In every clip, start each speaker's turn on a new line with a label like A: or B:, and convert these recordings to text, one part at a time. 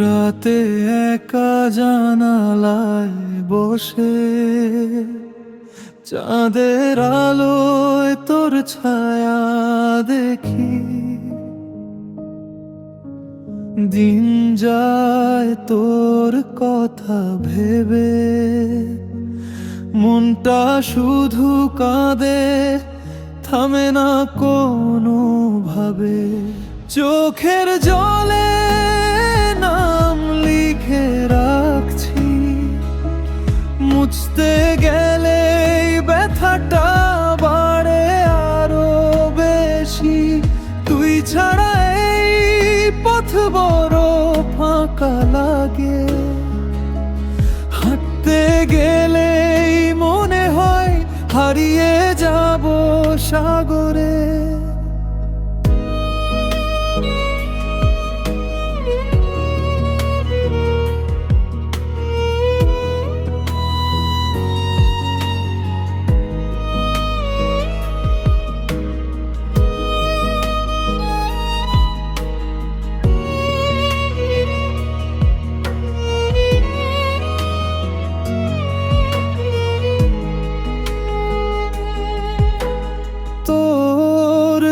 A: রাতে একা জানালায় বসে, চাঁদের আলোয় তোর ছায়া দেখি। দিন যায় তোর কথা ভেবে, মনটা শুধু কাঁদে, থামে না কোনো ভাবে চোখের জলে ফাঁকা লাগে। হাঁটতে গেলেই মনে হয় হারিয়ে যাব সাগরে।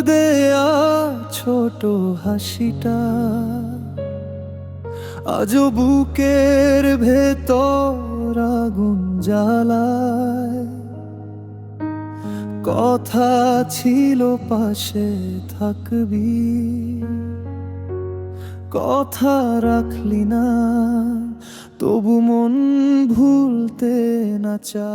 A: দেয়া ছোট হাসিটা। আজ বুকের ভেতর আগুন জ্বালায়। কথা ছিল পাশে থাকবি। কথা রাখলি না, তবু মন ভুলতে না চা